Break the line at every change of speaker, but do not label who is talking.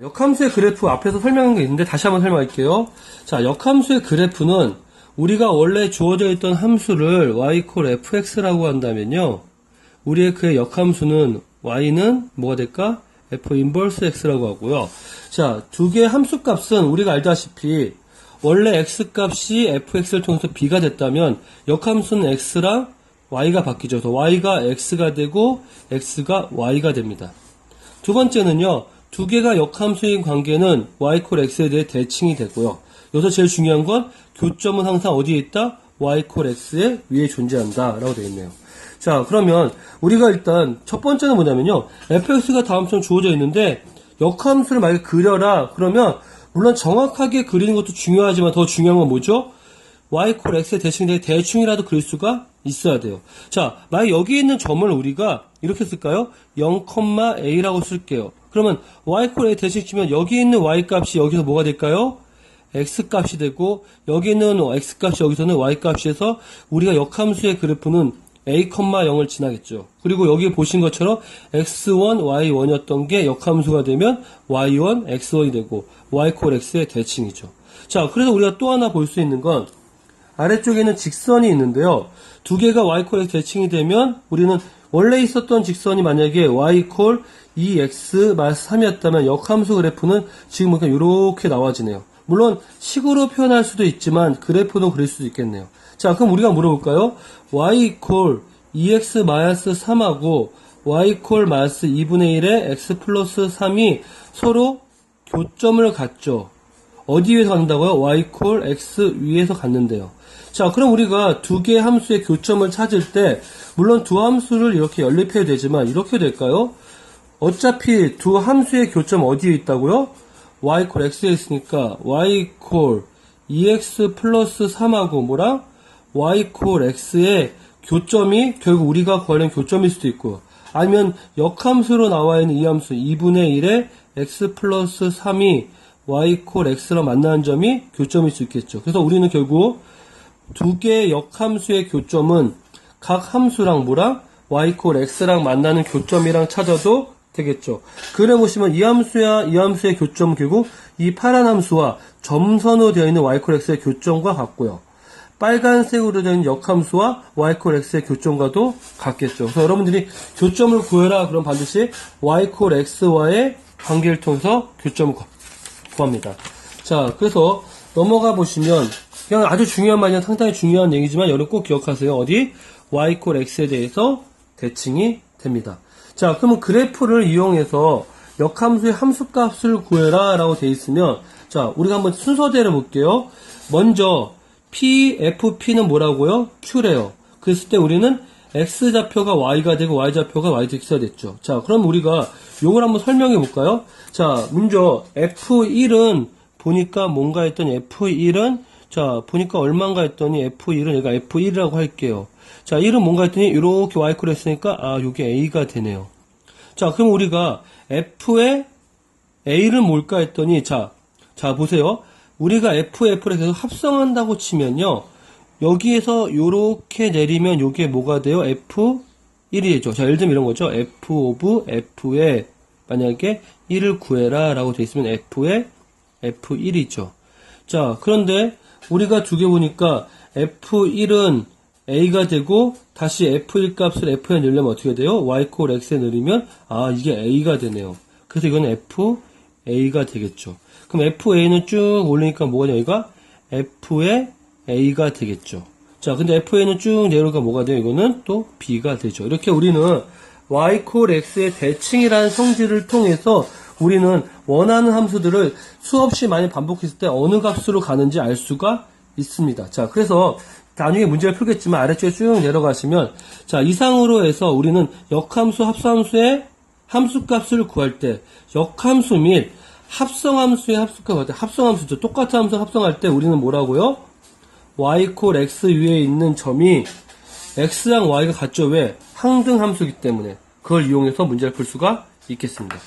역함수의 그래프 앞에서 설명한 게 있는데 다시 한번 설명할게요. 자, 역함수의 그래프는 우리가 원래 주어져 있던 함수를 y fx라고 한다면요. 우리의 그 역함수는 y는 뭐가 될까? f 인버스 x라고 하고요. 자, 두 개의 함수 값은 우리가 알다시피 원래 x 값이 fx를 통해서 b가 됐다면 역함수는 x랑 y가 바뀌죠. 그래서 y가 x가 되고 x가 y가 됩니다. 두 번째는요, 두 개가 역함수인 관계는 y 콜 x에 대해 대칭이 되고요. 여기서 제일 중요한 건 교점은 항상 어디에 있다? y 콜 x의 위에 존재한다. 라고 되어 있네요. 자, 그러면 우리가 일단 첫 번째는 뭐냐면요. fx가 다음처럼 주어져 있는데 역함수를 만약에 그려라. 그러면 물론 정확하게 그리는 것도 중요하지만 더 중요한 건 뭐죠? y 콜 x의 대칭에 대충이라도 그릴 수가 있어야 돼요. 자, 만약 여기 있는 점을 우리가 이렇게 쓸까요? 0,a라고 쓸게요. 그러면 y 콜 a 대칭 치면 여기 있는 y 값이 여기서 뭐가 될까요? x 값이 되고 여기 있는 x 값이 여기서는 y 값이어서 우리가 역함수의 그래프는 a, 0을 지나겠죠. 그리고 여기 보신 것처럼 x1, y1이었던 게 역함수가 되면 y1, x1이 되고 y 콜 x의 대칭이죠. 자, 그래서 우리가 또 하나 볼 수 있는 건 아래쪽에는 직선이 있는데요. 두 개가 y 콜 x 대칭이 되면 우리는 원래 있었던 직선이 만약에 y 콜 2x 마이너스 3이었다면 역함수 그래프는 지금 보니까 이렇게 나와지네요. 물론 식으로 표현할 수도 있지만 그래프도 그릴 수도 있겠네요. 자, 그럼 우리가 물어볼까요? y 콜 2x 마이너스 3하고 y 콜 마이너스 2분의 1의 x 플러스 3이 서로 교점을 갖죠. 어디 위에서 갖는다고요? y 콜 x 위에서 갖는데요. 자, 그럼 우리가 두 개의 함수의 교점을 찾을 때, 물론 두 함수를 이렇게 연립해야 되지만, 이렇게 될까요? 어차피 두 함수의 교점 어디에 있다고요? y 콜 x에 있으니까, y 콜 2x 플러스 3하고 뭐랑? y 콜 x의 교점이 결국 우리가 구하려는 교점일 수도 있고, 아니면 역함수로 나와 있는 이 함수 2분의 1의 x 플러스 3이 y 콜 x랑 만나는 점이 교점일 수 있겠죠. 그래서 우리는 결국 두 개의 역함수의 교점은 각 함수랑 뭐랑 y 콜 x랑 만나는 교점이랑 찾아도 되겠죠. 그래 보시면 이 함수야 이 함수의 교점은 결국 이 파란 함수와 점선으로 되어 있는 y 콜 x의 교점과 같고요. 빨간색으로 있는 역함수와 y 콜 x의 교점과도 같겠죠. 그래서 여러분들이 교점을 구해라 그럼 반드시 y 콜 x와의 관계를 통해서 교점을 구- 구합니다. 자, 그래서 넘어가 보시면 그냥 아주 중요한 말이야 상당히 중요한 얘기지만 여러분 꼭 기억하세요. 어디 y 콜 x에 대해서 대칭이 됩니다. 자, 그러면 그래프를 이용해서 역함수의 함수값을 구해라 라고 돼 있으면 자, 우리가 한번 순서대로 볼게요. 먼저 p, fp는 뭐라고요? q래요. 그랬을 때 우리는 x 좌표가 y가 되고 y 좌표가 y x가 됐죠. 자, 그럼 우리가 요걸 한번 설명해 볼까요? 자, 먼저 f1은 보니까 뭔가 했더니 f1은 자, 보니까 얼마인가 했더니 f1은 얘가 f1이라고 할게요. 자, 1은 뭔가 했더니 이렇게 y 콜 했으니까 아, 요게 a가 되네요. 자, 그럼 우리가 f의 a는 뭘까 했더니 자, 자 보세요. 우리가 f, f를 계속 합성한다고 치면요. 여기에서 요렇게 내리면 요게 뭐가 돼요? f1이 되죠. 자, 예를 들면 이런 거죠. f of f에 만약에 1을 구해라 라고 돼 있으면 f의 f1이죠. 자, 그런데 우리가 두 개 보니까 f1은 a가 되고 다시 f1 값을 f에 넣으려면 어떻게 돼요? y 콜 x에 넣으면 아 이게 a가 되네요. 그래서 이건 f a가 되겠죠. 그럼 fa는 쭉 올리니까 뭐가 돼요? 여기가 f의 a가 되겠죠. 자, 근데 fa는 쭉 내려가 뭐가 돼요? 이거는 또 b가 되죠. 이렇게 우리는 y 콜 x의 대칭이라는 성질을 통해서 우리는 원하는 함수들을 수없이 많이 반복했을 때 어느 값으로 가는지 알 수가 있습니다. 자, 그래서 나중에 문제를 풀겠지만 아래쪽에 쭉 내려가시면 자, 이상으로 해서 우리는 역함수, 합성함수의 함수값을 구할 때 역함수 및 합성함수의 합수값 할때 합성함수죠. 똑같은 함수 합성할 때 우리는 뭐라고요? Y 콜 x 위에 있는 점이 x랑 y가 같죠. 왜? 항등 함수이기 때문에 그걸 이용해서 문제를 풀 수가 있겠습니다.